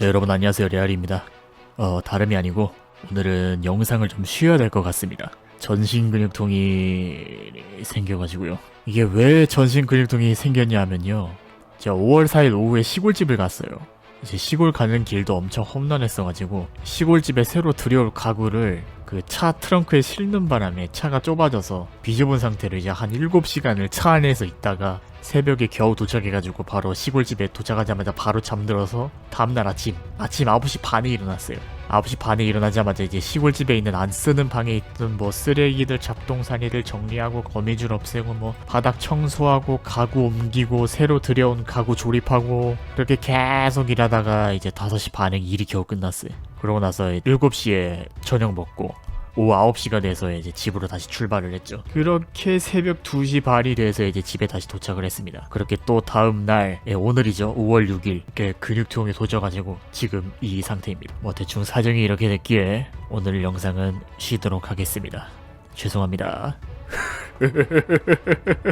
네, 여러분 안녕하세요 레알입니다. 어 다름이 아니고 오늘은 영상을 좀 쉬어야 될 것 같습니다. 전신 근육통이 생겨가지고요. 이게 왜 전신 근육통이 생겼냐 하면요. 제가 5월 4일 오후에 시골집을 갔어요. 이제 시골 가는 길도 엄청 험난했어가지고 시골집에 새로 들여올 가구를 그 차 트렁크에 실는 바람에 차가 좁아져서 비좁은 상태로 이제 한 7시간을 차 안에서 있다가 새벽에 겨우 도착해가지고 바로 시골집에 도착하자마자 바로 잠들어서 다음날 아침 아침 9시 반에 일어났어요. 9시 반에 일어나자마자 이제 시골집에 있는 안 쓰는 방에 있던 뭐 쓰레기들 잡동사니들 정리하고 거미줄 없애고 뭐 바닥 청소하고 가구 옮기고 새로 들여온 가구 조립하고 그렇게 계속 일하다가 이제 5시 반에 일이 겨우 끝났어요. 그러고 나서 7시에 저녁 먹고 오후 9시가 돼서 이제 집으로 다시 출발을 했죠. 그렇게 새벽 2시 반이 돼서 이제 집에 다시 도착을 했습니다. 그렇게 또 다음 날, 예, 오늘이죠. 5월 6일. 이렇게 근육통이 도져가지고 지금 이 상태입니다. 뭐 대충 사정이 이렇게 됐기에 오늘 영상은 쉬도록 하겠습니다. 죄송합니다.